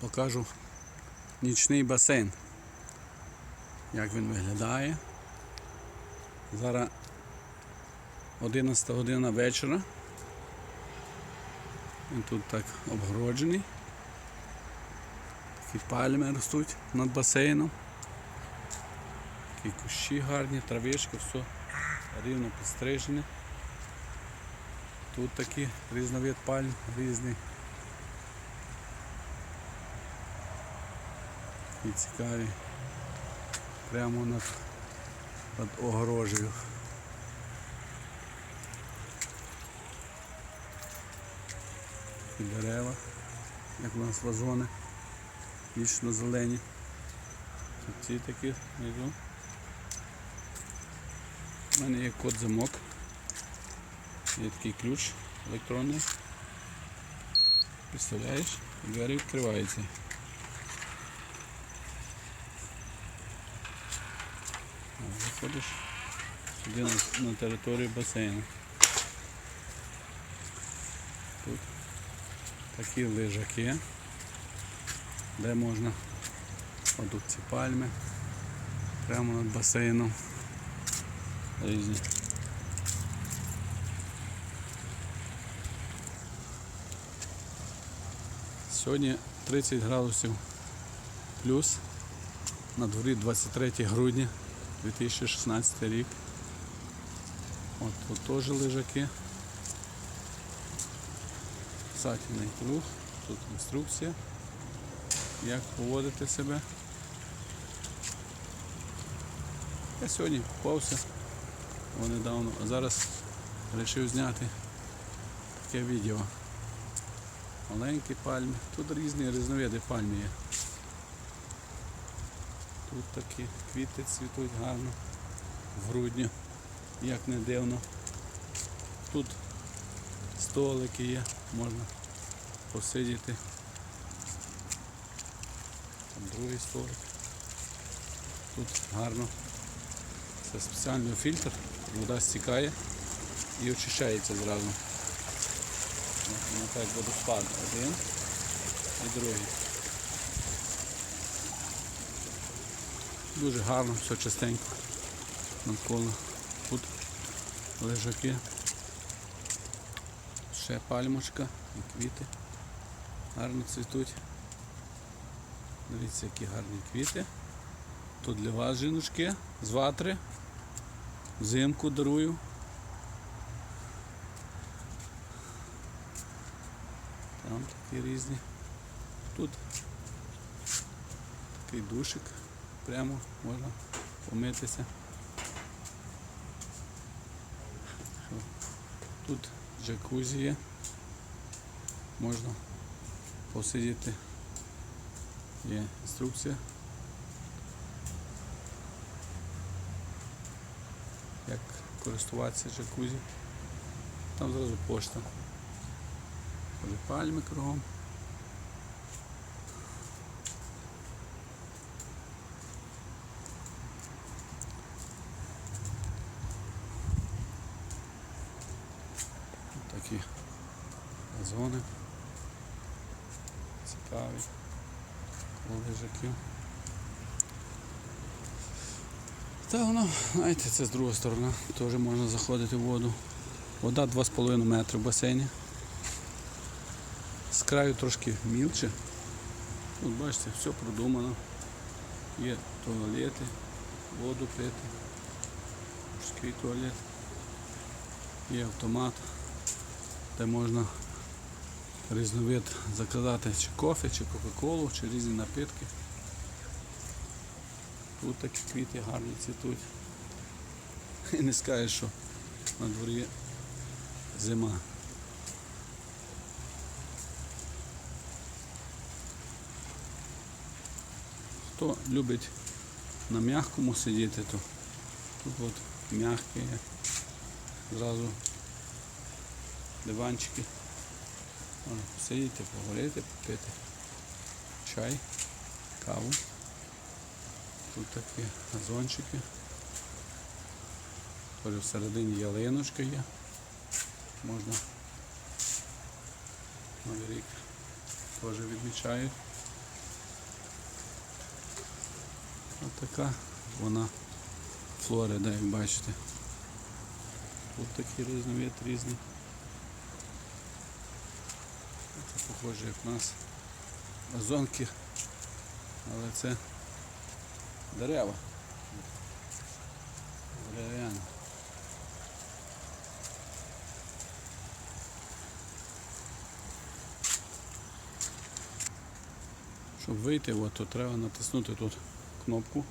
покажу нічний басейн. Як він виглядає. Зараз 11 година вечора. Він тут так обгороджений. Такі пальми ростуть над басейном. Такі кущі гарні, травишки, все рівно підстрижене. Тут такі різновид пальм різний. І цікаві. Прямо над, над огорожею. І дерева, як у нас вазони, вічно зелені. Ці такі внизу. У мене є код замок. Є такий ключ електронний. Підставляєш і двері відкриваються. Виходиш сюди на, на територію басейну. Тут такі лежаки, де можна отут ці пальми прямо над басейном. Різні. Сьогодні 30 градусів плюс. На дворі 23 грудня 2016 рік. От тут теж лежаки. Сательний круг, тут інструкція, як поводити себе. Я сьогодні купався недавно, а зараз вирішив зняти таке відео. Маленькі пальми. Тут різні різновиди пальми є. Тут такі квіти цвітуть гарно в грудні, як не дивно. Тут столики є, можна посидіти. Там другий столик. Тут гарно. Це спеціальний фільтр, вода стікає і очищається зразу. От Воно так водоспад один і другий. Дуже гарно, все частенько навколо. Тут лежаки. Ще пальмочка і квіти. Гарно цвітуть. Дивіться, які гарні квіти. Тут для вас, жіночки, з ватри. Взимку дарую. Там такі різні. Тут такий душик. Прямо можна помитися. Тут джакузі є. Можна посидіти. Є інструкція. Як користуватися джакузі. Там зразу пошта. Пальми кругом. Тут Такі газони. Цікаві. Лежаків. Та воно, знаєте, це з другої сторони. Теж можна заходити в воду. Вода 2,5 метри в басейні. З краю трошки мілче. Тут бачите, все продумано. Є туалети, воду пити, мужський туалет, є автомат, де можна різновид заказати чи кофе, чи кока-колу, чи різні напитки. Тут такі квіти гарні цвітуть. І не скажеш, що на дворі зима. Хто любить на м'якому сидіти, то тут от м'яке є. Зразу диванчики. Можна посидіти, поговорити, попити чай, каву. Тут такі газончики. Теж всередині ялиночка є. Можна Новий рік теж відмічають. Ось така вона Флорида, як бачите. Тут такий різновид різний. Це похоже як в нас озонки, але це дерева. Дерев'яні. Щоб вийти, от, то треба натиснути тут кнопку.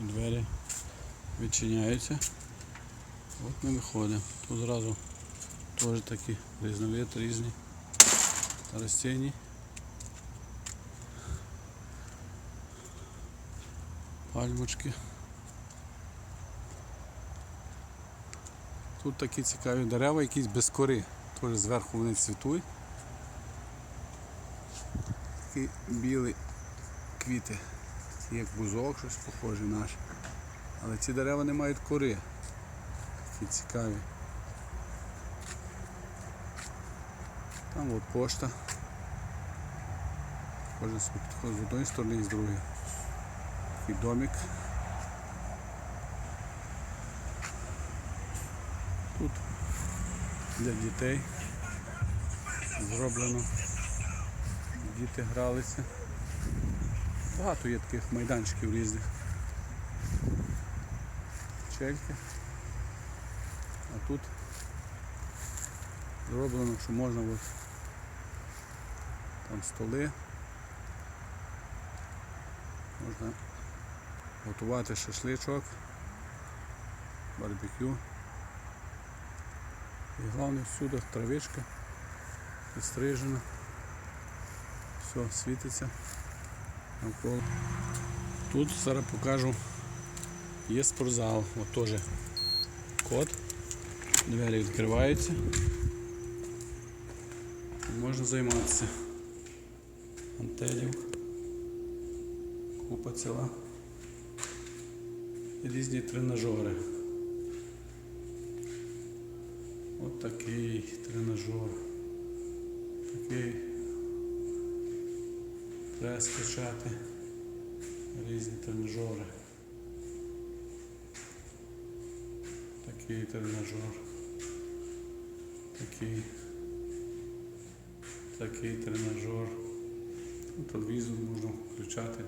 Двері відчиняються. От ми виходимо. Тут зразу теж такі різновид різні растені. Пальмочки. Тут такі цікаві дерева, якісь без кори. Теж зверху вони цвітуть. Такі білі квіти. Як бузок, щось похоже наш. Але ці дерева не мають кори. Такі цікаві. Там от пошта. Кожен з одної сторони і з другої. Такий домик. Тут для дітей зроблено. Діти гралися. Багато є таких майданчиків різних. Чельки. А тут зроблено, що можна от там столи. Можна готувати шашличок, барбекю. І головне всюди травичка підстрижена. Все світиться навколо. Тут зараз покажу. Є спортзал, от теж код. Двері відкриваються. Можна займатися. Антелів. Купа ціла. Різні тренажери. От такий тренажер. Такий прес качати. Різні тренажери. Такий тренажер. Такий. Такий тренажер. Телевізор можна включати.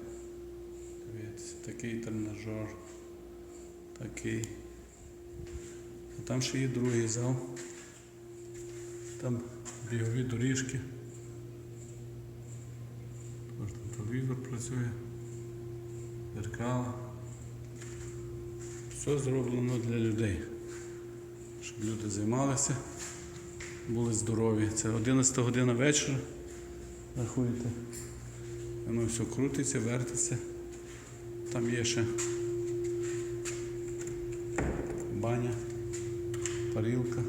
Дивіться, такий тренажер. Такий. А там ще є другий зал. Там бігові доріжки. Тож там телевізор працює. Зеркала. Все зроблено для людей. Щоб люди займалися, були здорові. Це 11 година вечора. Рахуєте. Воно все крутиться, вертиться. Там є ще баня, парілка.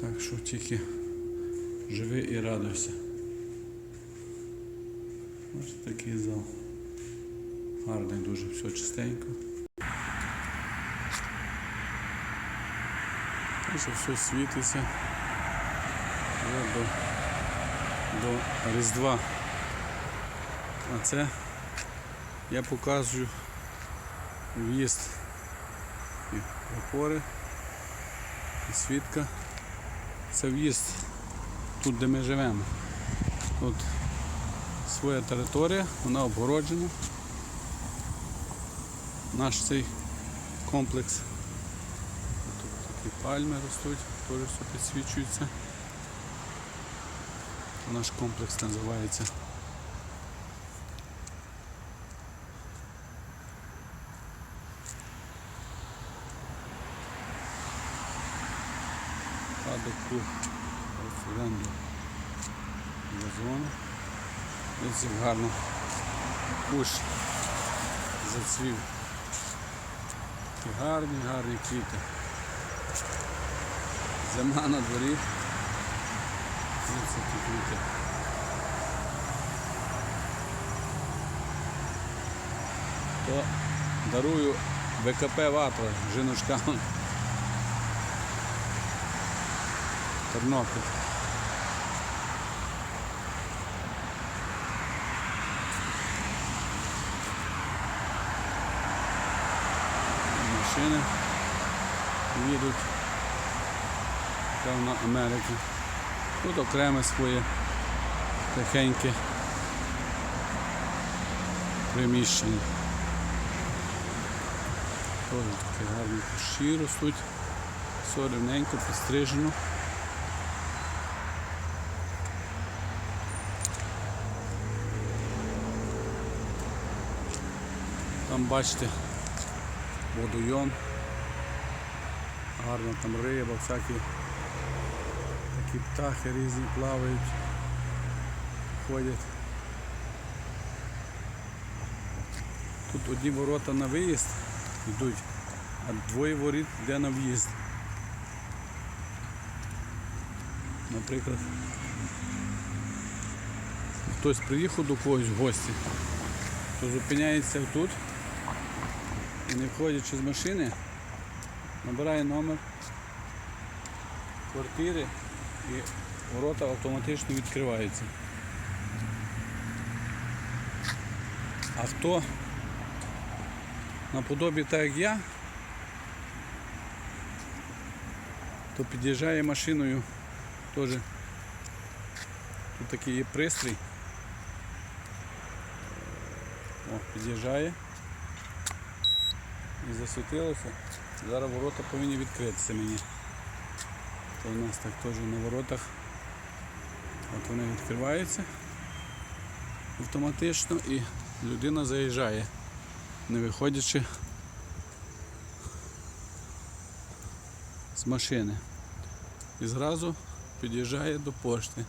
Так що тільки живи і радуйся. Ось такий зал. Гарний дуже, все чистенько. Що все світиться. До, до Різдва. А це я показую в'їзд і опори, і свідка. Це в'їзд тут, де ми живемо. Тут своя територія, вона обгороджена. Наш цей комплекс. Тут такі пальми ростуть, теж все підсвічується. Наш комплекс називається. Падоку референдум газону. Ось гарно кущ зацвів. Такі гарні, гарні квіти. Зима на дворі. Ось ці квіти. То дарую ВКП Ватра жіночкам. Тернопіль. Машини їдуть певно Америка. Тут окреме своє тихеньке приміщення. Ось таке гарні щиро суть, все рівненько підстрижено. Там бачите водойом. Гарно там риба, всякі такі птахи різні плавають, ходять. Тут одні ворота на виїзд йдуть, а двоє воріт йде на в'їзд. Наприклад, хтось приїхав до когось в гості, то зупиняється тут не виходячи з машини, набирає номер квартири і ворота автоматично відкриваються. А хто наподобі так як я, то під'їжджає машиною теж. Тут такий є пристрій. О, під'їжджає і засвітилося. Зараз ворота повинні відкритися мені. То у нас так теж на воротах. От вони відкриваються автоматично і людина заїжджає, не виходячи з машини. І зразу під'їжджає до пошти.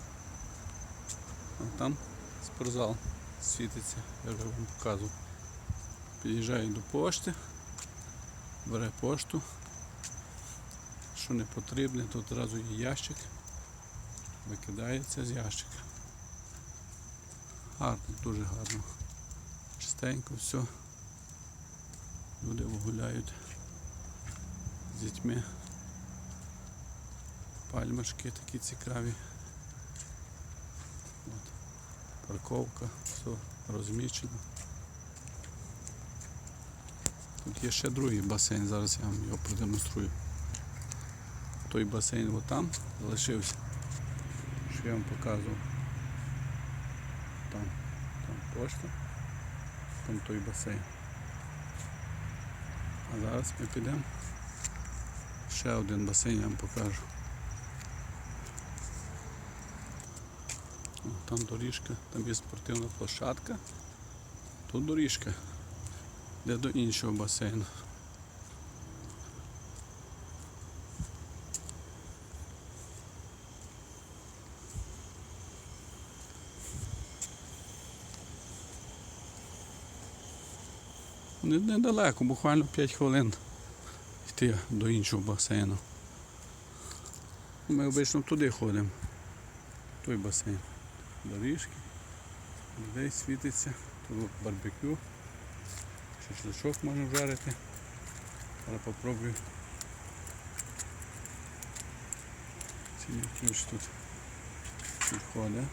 А там спортзал світиться, я вже вам показував. Під'їжджає до пошти, бере пошту. Що не потрібне, тут одразу є ящик, викидається з ящика. Гарно, дуже гарно. Чистенько все. Люди гуляють з дітьми. Пальмашки такі цікаві. От. Парковка, все розмічено. Тут є ще другий басейн, зараз я вам його продемонструю. Той басейн отам залишився, що я вам показував. Там, там пошта, там той басейн. А зараз ми підемо. Ще один басейн я вам покажу. Там доріжка, там є спортивна площадка. Тут доріжка. Йде до іншого басейну. Не- Недалеко, буквально 5 хвилин йти до іншого басейну. Ми обично туди ходимо. в Той басейн. Доріжки. Людей світиться. Тут барбекю. Шашличок можна вжарити. Зараз попробую. Ці ключ тут підходить.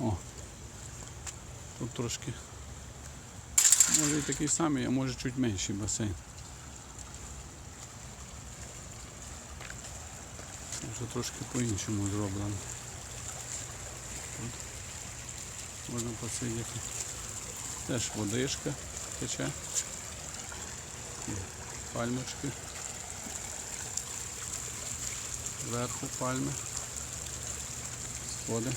О, тут трошки може і такий самий, а може чуть менший басейн. Вже трошки по-іншому зроблено. Тут можна посидіти. Теж водичка тече. Пальмочки. Зверху пальми. Сходи.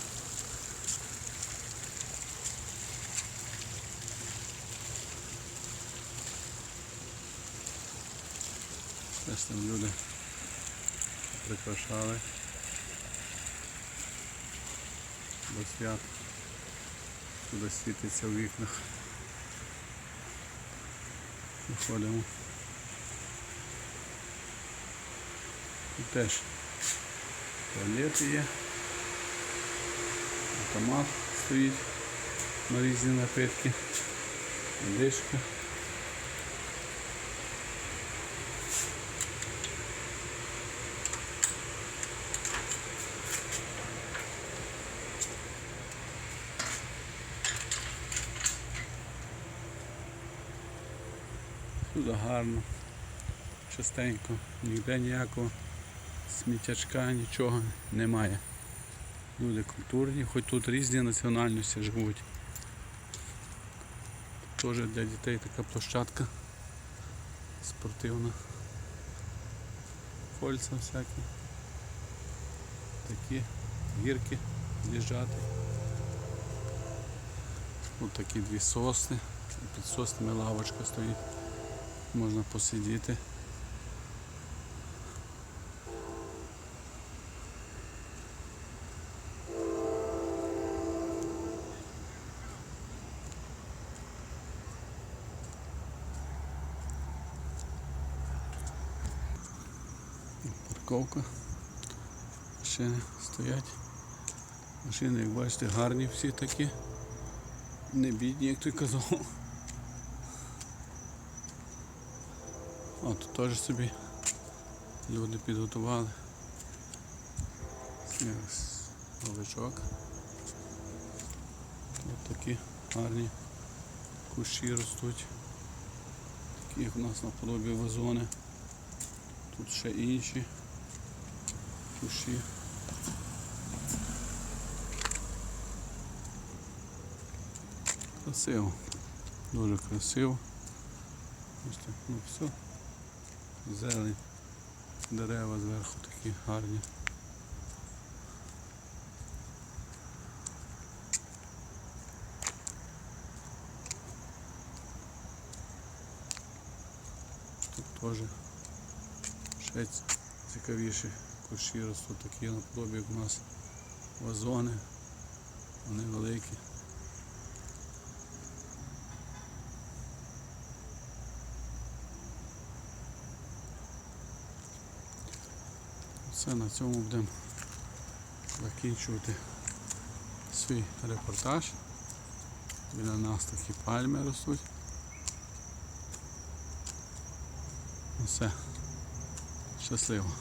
Теж там люди прикрашали до свят. Туди світиться в вікнах. Виходимо. Тут теж туалет є. Автомат стоїть на різні напитки. Водичка. Тут гарно, чистенько, ніде ніякого сміттячка, нічого немає. Люди культурні, хоч тут різні національності живуть. Теж для дітей така площадка спортивна. Кольця всякі. Такі гірки з'їжджати. Тут такі дві сосни. Під соснами лавочка стоїть. Можна посидіти. Парковка. Машини стоять. Машини, як бачите, гарні всі такі. Не бідні, як той казав. О, тут теж собі люди підготували. Новичок. Тут такі гарні кущі ростуть. Такі як у нас наподобі вазони. Тут ще інші кущі. Красиво. Дуже красиво. Ось так, ну все. Зелень. Дерева зверху такі гарні. Тут теж ще цікавіші кущі ростуть такі наподобі, як у нас вазони. Вони великі. Все, на цьому будемо закінчувати свій репортаж. Біля нас такі пальми ростуть. Ну, Все. Щасливо.